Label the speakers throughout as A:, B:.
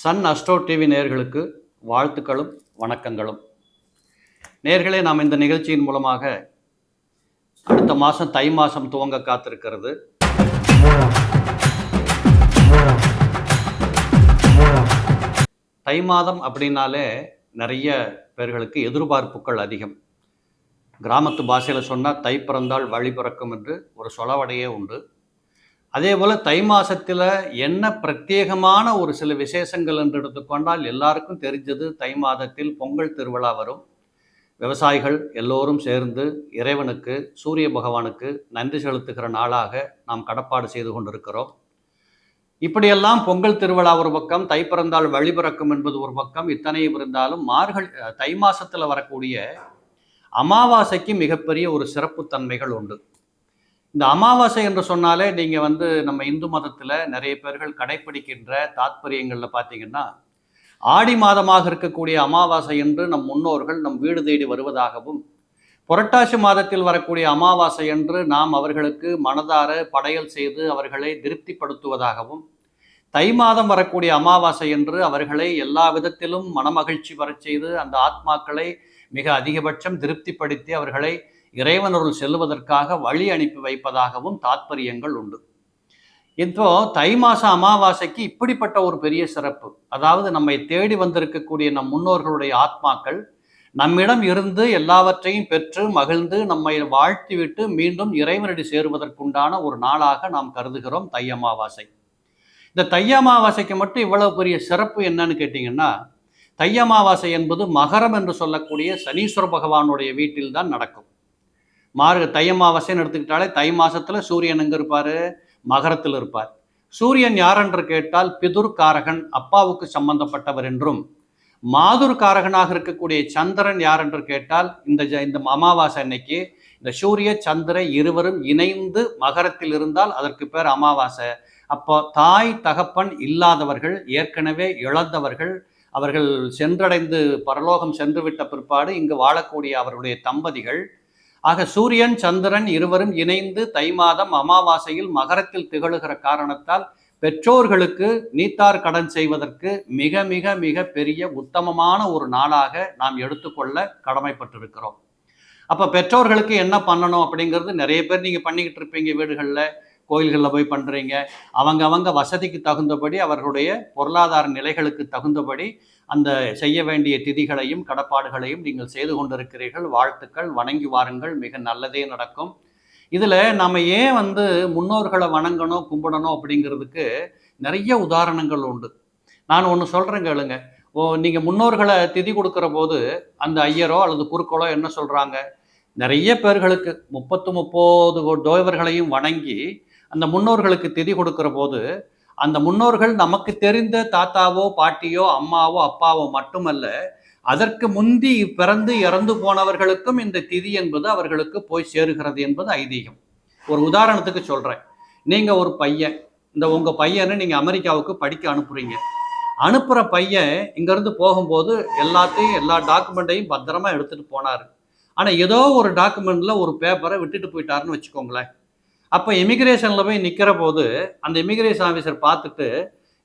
A: Sun astro TV நேர்களுக்கு வாழ்த்துக்களும் வணக்கங்களும். நேர்களே நாம் இந்த நிகழ்ச்சியின் மூலமாக அடுத்த மாதம் தை மாதம் துவங்க காத்திருக்கிறது. தை மாதம் அப்படின்னாலே நிறைய பேர்களுக்கு எதிர்பார்ப்புகள் அதிகம். கிராமத்து பாஷையில் சொன்னால் தை பிறந்தால் வழி பிறக்கும் என்று ஒரு சொலவடையே உண்டு. அதே போல் தை மாதத்தில் என்ன பிரத்யேகமான ஒரு சில விசேஷங்கள் என்று எடுத்துக்கொண்டால் எல்லாருக்கும் தெரிஞ்சது தை மாதத்தில் பொங்கல் திருவிழா வரும். விவசாயிகள் எல்லோரும் சேர்ந்து இறைவனுக்கு சூரிய பகவானுக்கு நன்றி செலுத்துகிற நாளாக நாம் கடப்பாடு செய்து கொண்டிருக்கிறோம். இப்படியெல்லாம் பொங்கல் திருவிழா ஒரு பக்கம் தை பிறந்தால் வழி பிறக்கும் என்பது ஒரு பக்கம் இத்தனையும் இருந்தாலும் மார்கழி தை மாசத்துல வரக்கூடிய அமாவாசைக்கு மிகப்பெரிய ஒரு சிறப்பு தன்மைகள் உண்டு. இந்த அமாவாசை என்று சொன்னாலே நீங்கள் வந்து நம்ம இந்து மதத்தில் நிறைய பேர்கள் கடைப்பிடிக்கின்ற தாத்பரியங்களில் பார்த்தீங்கன்னா ஆடி மாதமாக இருக்கக்கூடிய அமாவாசை என்று நம் முன்னோர்கள் நம் வீடு தேடி வருவதாகவும் புரட்டாசி மாதத்தில் வரக்கூடிய அமாவாசை என்று நாம் அவர்களுக்கு மனதார படையல் செய்து அவர்களை திருப்திப்படுத்துவதாகவும் தை மாதம் வரக்கூடிய அமாவாசை என்று அவர்களை எல்லா விதத்திலும் மனமகிழ்ச்சி வரச் செய்து அந்த ஆத்மாக்களை மிக அதிகபட்சம் திருப்திப்படுத்தி அவர்களை இறைவனருள் செல்வதற்காக வழி அனுப்பி வைப்பதாகவும் தாத்பரியங்கள் உண்டு. இப்போ தை மாச அமாவாசைக்கு இப்படிப்பட்ட ஒரு பெரிய சிறப்பு. அதாவது நம்மை தேடி வந்திருக்கக்கூடிய நம் முன்னோர்களுடைய ஆத்மாக்கள் நம்மிடம் இருந்து எல்லாவற்றையும் பெற்று மகிழ்ந்து நம்மை வாழ்த்திவிட்டு மீண்டும் இறைவனடி சேருவதற்குண்டான ஒரு நாளாக நாம் கருதுகிறோம் தை அமாவாசை. இந்த தை அமாவாசைக்கு மட்டும் இவ்வளவு பெரிய சிறப்பு என்னன்னு கேட்டிங்கன்னா தை அமாவாசை என்பது மகரம் என்று சொல்லக்கூடிய சனீஸ்வர பகவானுடைய வீட்டில்தான் நடக்கும். மார்க தை அமாவாசைன்னு எடுத்துக்கிட்டாலே தை மாசத்துல சூரியன் எங்க இருப்பார்? மகரத்தில் இருப்பார். சூரியன் யார் என்று கேட்டால் பிதுர் காரகன் அப்பாவுக்கு சம்பந்தப்பட்டவர் என்றும். மாதுர் காரகனாக இருக்கக்கூடிய சந்திரன் யார் என்று கேட்டால் இந்த ஜ- இந்த அமாவாசை அன்னைக்கு இந்த சூரிய சந்திர இருவரும் இணைந்து மகரத்தில் இருந்தால் அதற்கு பேர் அமாவாசை. அப்போ தாய் தகப்பன் இல்லாதவர்கள் ஏற்கனவே இழந்தவர்கள் அவர்கள் சென்றடைந்து பரலோகம் சென்று விட்ட பிற்பாடு இங்கு வாழக்கூடிய அவர்களுடைய தம்பதிகள் ஆக சூரியன் சந்திரன் இருவரும் இணைந்து தை மாதம் அமாவாசையில் மகரத்தில் திகழுகிற காரணத்தால் பெற்றோர்களுக்கு நீத்தார் கடன் செய்வதற்கு மிக மிக மிக பெரிய உத்தமமான ஒரு நாளாக நாம் எடுத்துக்கொள்ள கடமைப்பட்டிருக்கிறோம். அப்போ பெற்றோர்களுக்கு என்ன பண்ணணும் அப்படிங்கிறது நிறைய பேர் நீங்கள் பண்ணிக்கிட்டு இருப்பீங்க வீடுகளில். கோயில்களில் போய் பண்ணுறீங்க அவங்க அவங்க வசதிக்கு தகுந்தபடி அவர்களுடைய பொருளாதார நிலைகளுக்கு தகுந்தபடி அந்த செய்ய வேண்டிய திதிகளையும் கடப்பாடுகளையும் நீங்கள் செய்து கொண்டிருக்கிறீர்கள். வாழ்த்துக்கள் வணங்கி வாருங்கள். மிக நல்லதே நடக்கும். இதில் நம்ம ஏன் வந்து முன்னோர்களை வணங்கணும் கும்பிடணும் அப்படிங்கிறதுக்கு நிறைய உதாரணங்கள் உண்டு. நான் ஒன்று சொல்கிறேன் கேளுங்க. ஓ நீங்கள் முன்னோர்களை திதி கொடுக்குற போது அந்த ஐயரோ அல்லது குறுக்களோ என்ன சொல்கிறாங்க நிறைய பேர்களுக்கு முப்பத்து முப்பது தேவர்களையும் வணங்கி அந்த முன்னோர்களுக்கு திதி கொடுக்கிற போது அந்த முன்னோர்கள் நமக்கு தெரிந்த தாத்தாவோ பாட்டியோ அம்மாவோ அப்பாவோ மட்டுமல்ல அதற்கு முந்தி பிறந்து இறந்து போனவர்களுக்கும் இந்த திதி என்பது அவர்களுக்கு போய் சேருகிறது என்பது ஐதீகம். ஒரு உதாரணத்துக்கு சொல்கிறேன் நீங்கள் ஒரு பையன் இந்த உங்கள் பையனை நீங்கள் அமெரிக்காவுக்கு படிக்க அனுப்புறீங்க. அனுப்புகிற பையன் இங்கேருந்து போகும்போது எல்லாத்தையும் எல்லா டாக்குமெண்ட்டையும் பத்திரமா எடுத்துகிட்டு போனார். ஆனால் ஏதோ ஒரு டாக்குமெண்ட்டில் ஒரு பேப்பரை விட்டுட்டு போயிட்டாருன்னு வச்சுக்கோங்களேன். அப்போ இமிக்ரேஷனில் போய் நிற்கிற போது அந்த இமிக்ரேஷன் ஆஃபீஸர் பார்த்துட்டு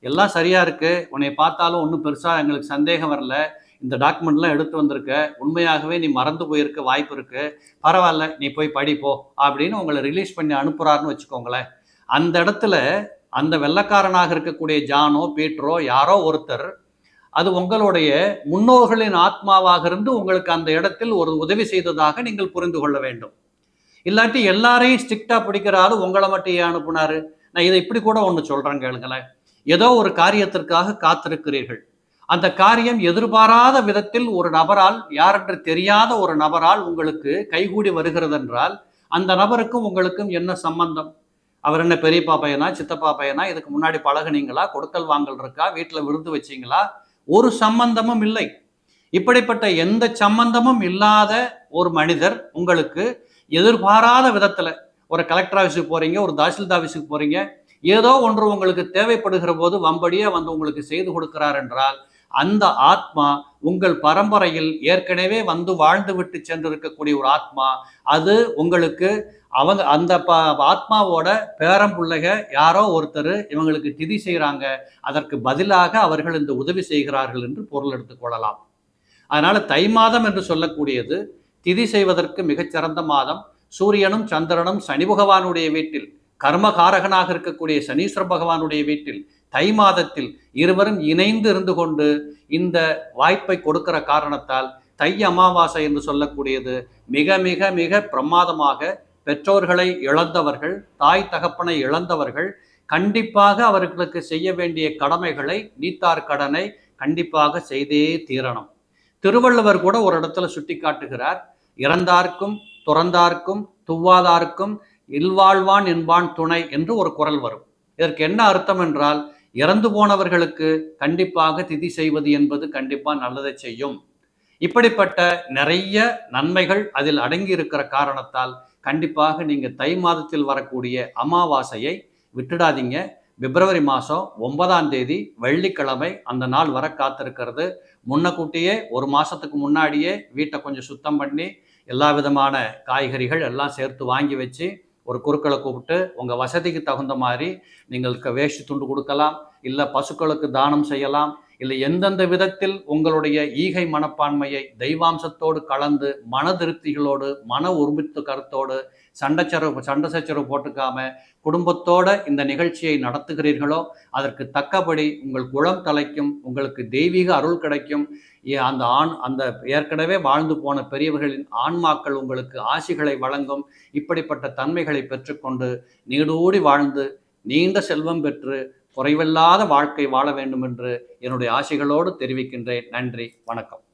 A: எல்லாம் சரியாக இருக்குது உன்னை பார்த்தாலும் ஒன்றும் பெருசாக எங்களுக்கு சந்தேகம் வரல. இந்த டாக்குமெண்ட்லாம் எடுத்து வந்திருக்க. உண்மையாகவே நீ மறந்து போயிருக்க வாய்ப்பு இருக்குது பரவாயில்ல நீ போய் படிப்போ அப்படின்னு உங்களை ரிலீஸ் பண்ணி அனுப்புகிறாருன்னு வச்சுக்கோங்களேன். அந்த இடத்துல அந்த வெள்ளக்காரனாக இருக்கக்கூடிய ஜானோ பீட்ரோ யாரோ ஒருத்தர் அது உங்களுடைய முன்னோர்களின் ஆத்மாவாக இருந்து உங்களுக்கு அந்த இடத்தில் ஒரு உதவி செய்ததாக நீங்கள் புரிந்து கொள்ள வேண்டும். இல்லாட்டி எல்லாரையும் ஸ்ட்ரிக்டாக பிடிக்கிற ஆளு உங்களை மட்டும் ஏன் அனுப்புனாரு? நான் இதை இப்படி கூட ஒன்று சொல்கிறேன் கேளுங்களேன். ஏதோ ஒரு காரியத்திற்காக காத்திருக்கிறீர்கள். அந்த காரியம் எதிர்பாராத விதத்தில் ஒரு நபரால் யாரென்று தெரியாத ஒரு நபரால் உங்களுக்கு கைகூடி வருகிறது என்றால் அந்த நபருக்கும் உங்களுக்கும் என்ன சம்பந்தம்? அவர் என்ன பெரியப்பா பையனா சித்தப்பா பையனா இதுக்கு முன்னாடி பழகுனீங்களா? கொடுக்கல் வாங்கல் இருக்கா? வீட்டில் விருந்து வச்சீங்களா? ஒரு சம்பந்தமும் இல்லை. இப்படிப்பட்ட எந்த சம்பந்தமும் இல்லாத ஒரு மனிதர் உங்களுக்கு எதிர்பாராத விதத்தில் ஒரு கலெக்டர் ஆஃபீஸுக்கு போகிறீங்க ஒரு தாசில்தார் ஆஃபீஸுக்கு போகிறீங்க ஏதோ ஒன்று உங்களுக்கு தேவைப்படுகிற போது வம்படியே வந்து உங்களுக்கு செய்து கொடுக்கிறார் என்றால் அந்த ஆத்மா உங்கள் பரம்பரையில் ஏற்கனவே வந்து வாழ்ந்து விட்டு சென்றிருக்கக்கூடிய ஒரு ஆத்மா அது உங்களுக்கு அவங்க அந்த ப ஆத்மாவோட பேரம்பிள்ளைக யாரோ ஒருத்தர் இவங்களுக்கு திதி செய்கிறாங்க அதற்கு பதிலாக அவர்கள் இந்த உதவி செய்கிறார்கள் என்று பொருள் எடுத்துக்கொள்ளலாம் அதனால் தை மாதம் என்று சொல்லக்கூடியது திதி செய்வதற்கு மிகச்சிறந்த மாதம். சூரியனும் சந்திரனும் சனி பகவானுடைய வீட்டில் கர்மகாரகனாக இருக்கக்கூடிய சனீஸ்வர பகவானுடைய வீட்டில் தை மாதத்தில் இருவரும் இணைந்து இருந்து கொண்டு இந்த வாய்ப்பை கொடுக்கிற காரணத்தால் தை அமாவாசை என்று சொல்லக்கூடியது மிக மிக மிக பிரமாதமாக பெற்றோர்களை இழந்தவர்கள் தாய் தகப்பனை இழந்தவர்கள் கண்டிப்பாக அவர்களுக்கு செய்ய வேண்டிய கடமைகளை நீத்தார் கடனை கண்டிப்பாக செய்தே தீரணும். திருவள்ளுவர் கூட ஒரு இடத்துல சுட்டி காட்டுகிறார் இறந்தார்க்கும் துறந்தார்க்கும் துவாதார்க்கும் இல்வாழ்வான் என்பான் துணை என்று ஒரு குரல் வரும். இதற்கு என்ன அர்த்தம் என்றால் இறந்து போனவர்களுக்கு கண்டிப்பாக திதி செய்வது என்பது கண்டிப்பாக நல்லதை செய்யும். இப்படிப்பட்ட நிறைய நன்மைகள் அதில் அடங்கி இருக்கிற காரணத்தால் கண்டிப்பாக நீங்கள் தை மாதத்தில் வரக்கூடிய அமாவாசையை விட்டுடாதீங்க. பிப்ரவரி மாதம் ஒன்பதாம் தேதி வெள்ளிக்கிழமை அந்த நாள் வர காத்திருக்கிறது. முன்னக்கூட்டியே ஒரு மாதத்துக்கு முன்னாடியே வீட்டை கொஞ்சம் சுத்தம் பண்ணி எல்லா விதமான காய்கறிகள் எல்லாம் சேர்த்து வாங்கி வச்சு ஒரு குருக்களை கூப்பிட்டு உங்கள் வசதிக்கு தகுந்த மாதிரி நீங்கள் வேஷ்டி துண்டு கொடுக்கலாம் இல்லை பசுக்களுக்கு தானம் செய்யலாம் இல்லை எந்தெந்த விதத்தில் உங்களுடைய ஈகை மனப்பான்மையை தெய்வாம்சத்தோடு கலந்து மன திருப்திகளோடு மன உருமித்து கருத்தோடு சண்டைச்சரவு சண்டை சச்சரவு போட்டுக்காம குடும்பத்தோட இந்த நிகழ்ச்சியை நடத்துகிறீர்களோ அதற்கு தக்கபடி உங்கள் குளம் தலைக்கும் உங்களுக்கு தெய்வீக அருள் கிடைக்கும். அந்த ஆண் அந்த ஏற்கனவே வாழ்ந்து போன பெரியவர்களின் ஆன்மாக்கள் உங்களுக்கு ஆசிகளை வழங்கும் இப்படிப்பட்ட தன்மைகளை பெற்றுக்கொண்டு நீடூடி வாழ்ந்து நீண்ட செல்வம் பெற்று குறைவில்லாத வாழ்க்கை வாழ வேண்டும் என்று என்னுடைய ஆசைகளோடு தெரிவிக்கின்றேன். நன்றி. வணக்கம்.